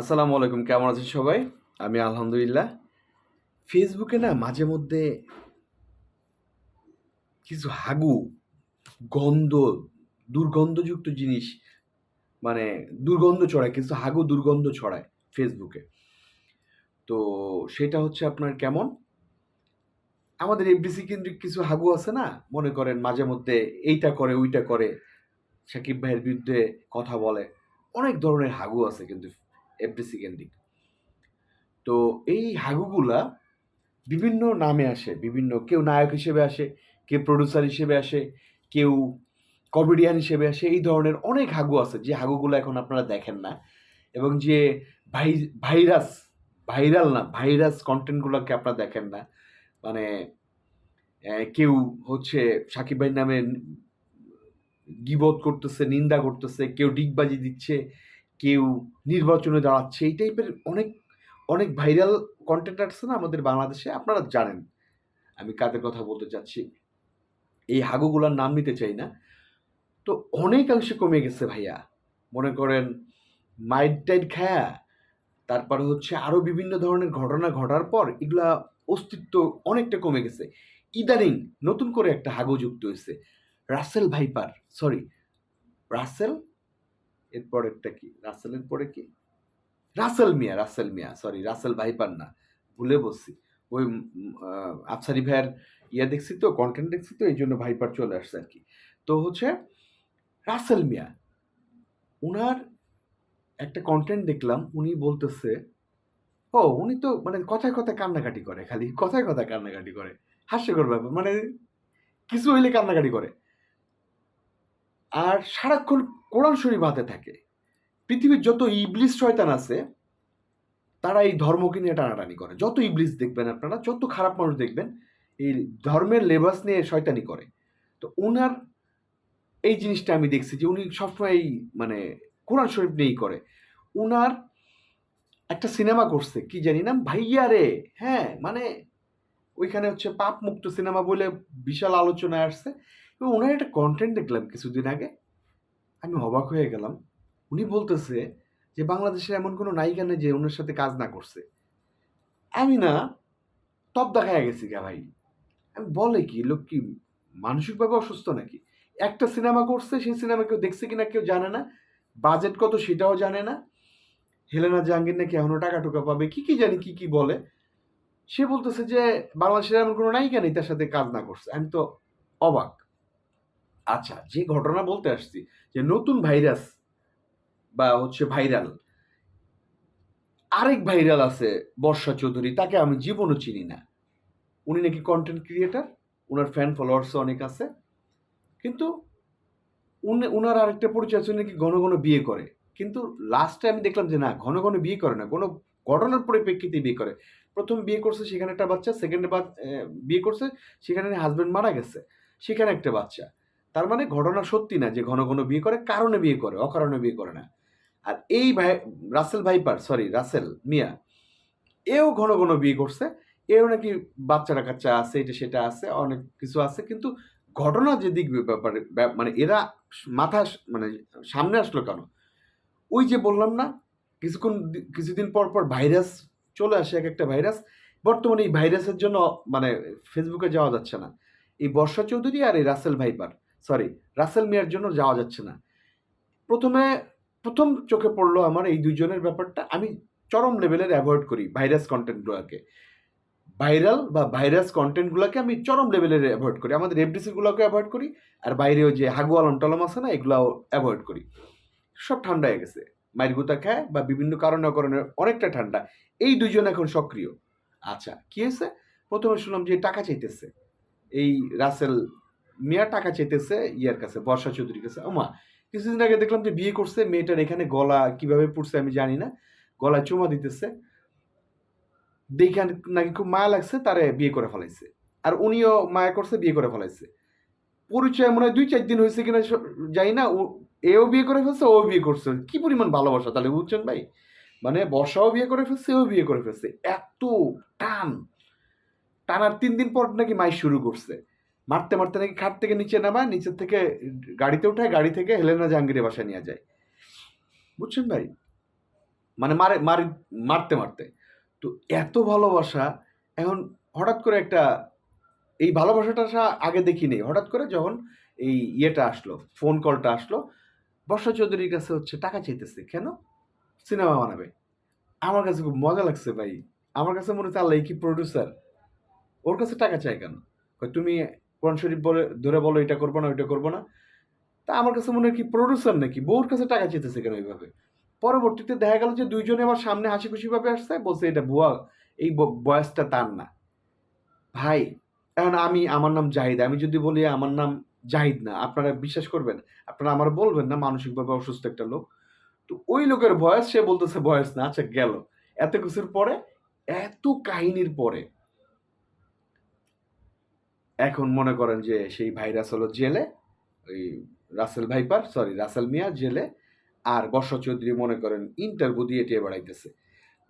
আসসালামু আলাইকুম, কেমন আছেন সবাই? আমি আলহামদুলিল্লাহ। ফেসবুকে না মাঝে মধ্যে কিছু হাগু, গন্ধ, দুর্গন্ধযুক্ত জিনিস মানে দুর্গন্ধ ছড়ায়, কিছু হাগু দুর্গন্ধ ছড়ায় ফেসবুকে তো সেটা হচ্ছে আপনার কেমন? আমাদের এফডিসি কেন্দ্রিক কিছু হাগু আছে না? মনে করেন মাঝে মধ্যে এইটা করে, ওইটা করে, সাকিব ভাইয়ের বিরুদ্ধে কথা বলে। অনেক ধরনের হাগু আছে কিন্তু এফডিসি কেন্দ্রিক তো এই হাগুগুলা বিভিন্ন নামে আসে, বিভিন্ন কেউ নায়ক হিসেবে আসে, কেউ প্রডিউসার হিসেবে আসে, কেউ কমেডিয়ান হিসেবে আসে, এই ধরনের অনেক হাগু আছে যে হাগুগুলো এখন আপনারা দেখেন না। এবং যে ভাই, ভাইরাস, ভাইরাল না, ভাইরাস কন্টেন্টগুলোকে আপনারা দেখেন না। মানে কেউ হচ্ছে সাকিব ভাইয়ের নামে গিবত করতেছে, নিন্দা করতেছে, কেউ ডিগবাজি দিচ্ছে কেউ নির্বাচনে দাঁড়াচ্ছে, এই টাইপের অনেক অনেক ভাইরাল কন্টেন্ট আছে না আমাদের বাংলাদেশে আপনারা জানেন। আমি কাদের কথা বলতে চাচ্ছি? এই হাগুগুলার নাম নিতে চাই না। তো অনেকাংশে কমে গেছে ভাইয়া। মনে করেন মাইড টাইড খায়া, তারপরে হচ্ছে আরও বিভিন্ন ধরনের ঘটনা ঘটার পর এগুলা অস্তিত্ব অনেকটা কমে গেছে। ইদানিং নতুন করে একটা হাগু যুক্ত হয়েছে। রাসেল ভাইপার সরি রাসেল এর পরেরটা কি? রাসেলের পরে কি? Rasel Mia Rasel Mia sorry Russell viper না ভুলে বসছি। ওই আফসারি ভাইয়ের ইয়া দেখছি তো কন্টেন্ট দেখছি তো, এই জন্য ভাইপার চলে আসছে আর কি। তো হচ্ছে রাসেল মিয়া ওনার একটা কন্টেন্ট দেখলাম, উনি বলতেছে, ও, উনি তো মানে কথায় কথায় কান্নাকাটি করে খালি, কথায় কথায় কান্নাকাটি করে। হাস্যকর ব্যাপার মানে কিছু হইলে কান্নাকাটি করে। আর সারাক্ষণ কোরআন শরীফ হাতে থাকে। পৃথিবীর যত ইবলিস শয়তান আছে, তারা এই ধর্মকে নিয়ে টানাটানি করে। যত ইবলিস দেখবেন আপনারা, যত খারাপ মানুষ দেখবেন, এই ধর্মের লেবাস নিয়ে শয়তানি করে। তো ওনার এই জিনিসটা আমি দেখছি যে উনি সবসময় মানে কোরআন শরীফ নিয়েই করে। ওনার একটা সিনেমা করছে, কি জানি না ভাইয়া রে হ্যাঁ মানে ওইখানে হচ্ছে পাপ মুক্ত সিনেমা বলে বিশাল আলোচনায় আসছে। এবং ওনার একটা কন্টেন্ট দেখলাম কিছুদিন আগে। আমি অবাক হয়ে গেলাম। উনি বলতেছে যে, বাংলাদেশের এমন কোনো নায়িকা নেই যে ওনার সাথে কাজ না করছে। আমি না তপ দেখায় গেছি গা ভাই। আমি বলে কি, লোক কি মানসিকভাবে অসুস্থ নাকি? একটা সিনেমা করছে, সেই সিনেমা কেউ দেখছে কিনা কেউ জানে না। বাজেট কত সেটাও জানে না। হেলেনা জাহাঙ্গীর নাকি এখনও টাকা টুকা পাবে, কি কি জানি, কি কি বলে। সে বলতেছে যে, বাংলাদেশের এমন কোনো নায়িকা নেই তার সাথে কাজ না করছে। আমি তো অবাক। আচ্ছা যে ঘটনা বলতে আসছি, যে নতুন ভাইরাস বা হচ্ছে ভাইরাল, আরেক ভাইরাল আছে বর্ষা চৌধুরী, তাকে আমি জীবনও চিনি না। উনি নাকি কন্টেন্ট ক্রিয়েটার ওনার ফ্যান ফলোয়ার্স অনেক আছে, কিন্তু উনি ওনার আরেকটা পরিচয় আছে নাকি ঘন ঘন বিয়ে করে। কিন্তু লাস্টে আমি দেখলাম যে না, ঘন ঘন বিয়ে করে না, কোনো ঘটনার পরিপ্রেক্ষিতে বিয়ে করে। প্রথম বিয়ে করছে সেখানে একটা বাচ্চা সেকেন্ডে বিয়ে করছে, সেখানে হাজব্যান্ড মারা গেছে, সেখানে একটা বাচ্চা। তার মানে ঘটনা সত্যি না যে ঘন ঘন বিয়ে করে, কারণে বিয়ে করে, অকারণে বিয়ে করে না। আর এই ভাই, Russell viper sorry Rasel, Mia, এও ঘন ঘন বিয়ে করছে। এও নাকি বাচ্চারা কাচ্চা আছে, এটা সেটা আছে, অনেক কিছু আছে, কিন্তু ঘটনা যে দিক ব্যাপারে, ব্যা- মানে এরা মাথা মানে সামনে আসলো কেন? ওই যে বললাম না, কিছুক্ষণ কিছুদিন পর পর ভাইরাস চলে আসে এক একটা ভাইরাস। বর্তমানে এই ভাইরাসের জন্য মানে ফেসবুকে যাওয়া যাচ্ছে না। এই বর্ষা চৌধুরী আর এই রাসেল ভাইপার সরি রাসেল মিয়ার জন্য যাওয়া যাচ্ছে না। প্রথমে, প্রথম চোখে পড়ল আমার এই দুজনের ব্যাপারটা। আমি চরম লেভেলের অ্যাভয়েড করি ভাইরাস কন্টেন্টগুলোকে ভাইরাল বা ভাইরাস কন্টেন্টগুলোকে আমি চরম লেভেলের অ্যাভয়েড করি। আমাদের এফডিসিগুলোকে অ্যাভয়েড করি আর বাইরেও যে হাগু আলম টলম আছে না, এগুলাও অ্যাভয়েড করি। সব ঠান্ডা হয়ে গেছে। মায়ের গুতা খায় বা বিভিন্ন কারণে অকারণে অনেকটা ঠান্ডা। এই দুজন এখন সক্রিয়। আচ্ছা কী হয়েছে? প্রথমে শুনলাম যে টাকা চাইতেছে। এই রাসেল মিয়া টাকা চাইতেছে ইয়ার কাছে, বর্ষা চৌধুরীর কাছে। ওমা, কিছুদিন আগে দেখলাম যে বিয়ে করছে, মেয়েটার এখানে গলা কীভাবে পড়ছে আমি জানি না, গলায় চুমা দিতেছে। দেখে নাকি খুব মায়া লাগছে, তারে বিয়ে করে ফেলাইছে। আর উনিও মায়া করছে, বিয়ে করে ফেলাইছে। পরিচয় মনে হয় দুই চার দিন হয়েছে কিনা জানি না এও বিয়ে করে ফেলছে ও বিয়ে করছে। কি পরিমাণ ভালোবাসা তাহলে, বুঝছেন ভাই? মানে বর্ষাও বিয়ে করে ফেলছে ও বিয়ে করে ফেলছে। এত টান। টানার তিন দিন পর নাকি মাই শুরু করছে। মারতে মারতে নাকি খাট থেকে নিচে নামায়, নিচের থেকে গাড়িতে উঠায়, গাড়ি থেকে হেলেনা জাহাঙ্গীরের বাসায় নিয়ে যায়। বুঝছেন ভাই? মানে মারে, মারি, মারতে মারতে। তো এত ভালোবাসা, এখন হঠাৎ করে একটা, এই ভালোবাসাটা আগে দেখিনি হঠাৎ করে যখন এই ইয়েটা আসলো ফোন কলটা আসলো, বর্ষা চৌধুরীর কাছে হচ্ছে টাকা চাইতেছে। কেন? সিনেমা বানাবে। আমার কাছে খুব মজা লাগছে ভাই। আমার কাছে মনে হচ্ছে আল্লাহ কি প্রডিউসার ওর কাছে টাকা চাই কেন? তুমি কোরআন শরীফ বলে, ধরে বলো এটা করব না, ওইটা করব না। তা আমার কাছে মনে হয় কি প্রডিউসার নাকি, বউর কাছে টাকা চেতেছে কেন এইভাবে? পরবর্তীতে দেখা গেল যে দুইজনে আবার সামনে হাসি খুশি ভাবে আসছে, বলছে এটা বুয়া এই বয়সটা তার না। ভাই, এখন আমি, আমার নাম জাহিদ, আমি যদি বলি আমার নাম জাহিদ না, আপনারা বিশ্বাস করবেন? আপনারা আমার বলবেন না, মানসিকভাবে অসুস্থ একটা লোক। তো ওই লোকের বয়স, সে বলতেছে বয়স না আচ্ছা গেল। এত কিছুর পরে, এত কাহিনীর পরে এখন মনে করেন যে সেই ভাইরাস হলো জেলে, ওই Russell viper sorry Rasel Mia জেলে, আর বর্ষা চৌধুরী মনে করেন ইন্টারভিউ দিয়ে টিয়ে বেড়াইতেছে।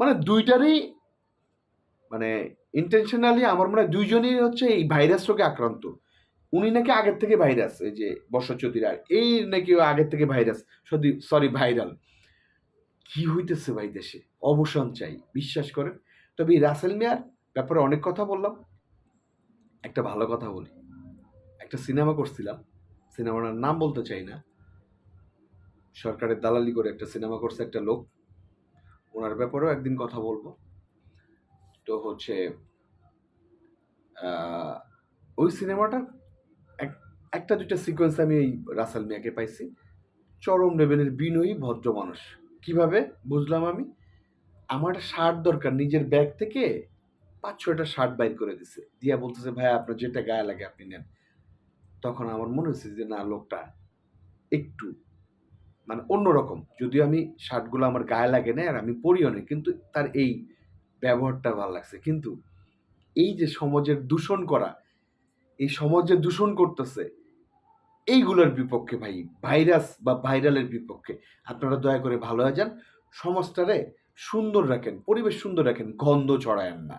মানে দুইটারই মানে ইন্টেনশনালি আমার মনে হয় দুইজনই হচ্ছে এই ভাইরাস রোগে আক্রান্ত। উনি নাকি আগের থেকে ভাইরাস এই যে বর্ষা চৌধুরী, আর এই নাকি আগের থেকে ভাইরাস সরি সরি ভাইরাল কি হইতেছে ভাই দেশে? অবসান চাই, বিশ্বাস করেন? তবে এই রাসেল মিয়ার ব্যাপারে অনেক কথা বললাম। একটা ভালো কথা বলি। একটা সিনেমা করছিলাম। সিনেমাটার নাম বলতে চাই না। সরকারের দালালি করে একটা সিনেমা করছে একটা লোক। ওনার ব্যাপারেও একদিন কথা বলব। তো হচ্ছে ওই সিনেমাটা এক- একটা দুইটা সিকোয়েন্স আমি এই রাসেল মিয়াকে পাইছি। চরম লেভেলের বিনয়ী, ভদ্র মানুষ। কীভাবে? বুঝলাম আমি। আমার শার্ট দরকার, নিজের ব্যাগ থেকে পাঁচ ছয়টা শার্ট বাইর করে দিছে। দিয়া বলতেছে ভাই আপনার যেটা গায়ে লাগে আপনি নেন। তখন আমার মনে হচ্ছে যে, না, লোকটা একটু মানে অন্যরকম। যদিও আমি শার্টগুলো আমার গায়ে লাগে না আর আমি পরিও না কিন্তু তার এই ব্যবহারটা ভালো লাগছে। কিন্তু এই যে সমাজের দূষণ করা, এই সমাজে দূষণ করতেছে, এইগুলোর বিপক্ষে ভাই, ভাইরাস বা ভাইরালের বিপক্ষে আপনারা দয়া করে ভালো হয়ে যান। সমাজটারে সুন্দর রাখেন, পরিবেশ সুন্দর রাখেন, গন্ধ ছড়ায়েন না।